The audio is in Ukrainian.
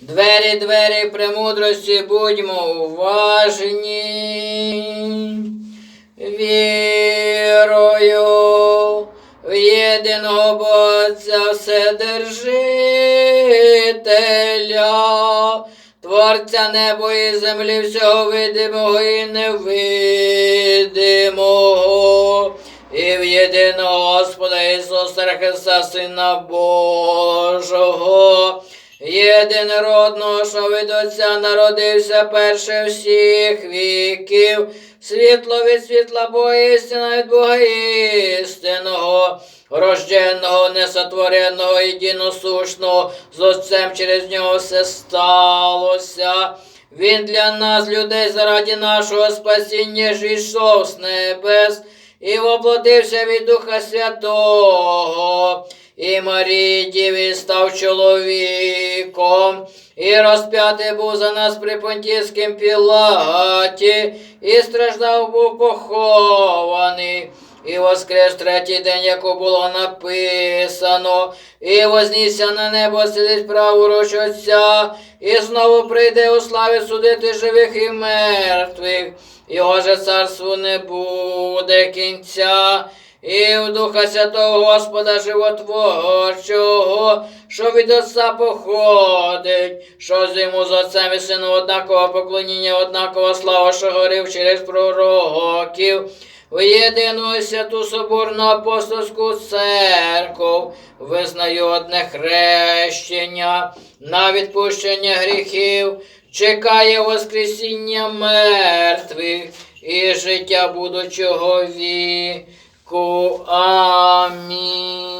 Двері, двері премудрості, будьмо уважні. Вірою в єдиного Бога Вседержителя, Творця неба і землі, всього видимого і невидимого, і в єдиного Господа Ісуса Христа, Сина Божого, єдинородного, що від Отця народився перше всіх віків, світло від світла Бога, істина від Бога істинного, рожденного, несотвореного, єдиносушного, з Отцем через нього все сталося. Він для нас, людей, заради нашого спасіння, ж з небес і воплотився від Духа Святого, і Марії став чоловіком, і розп'ятий був за нас при Понтійському Пілаті, і страждав був похований. І воскрес третій день, як було написано, і вознісся на небо сидить праворуч Отця, і знову прийде у славі судити живих і мертвих. Його же царству не буде кінця. І в Духа Святого Господа Животворчого, що від Отця походить, що з йому з Отцем і Сином однаково поклоніння, однакова слава, що горив через пророків, в єдину святу соборну апостольську церкву, визнаю одне хрещення на відпущення гріхів, чекає Воскресіння мертвих і життя будучого こあみん。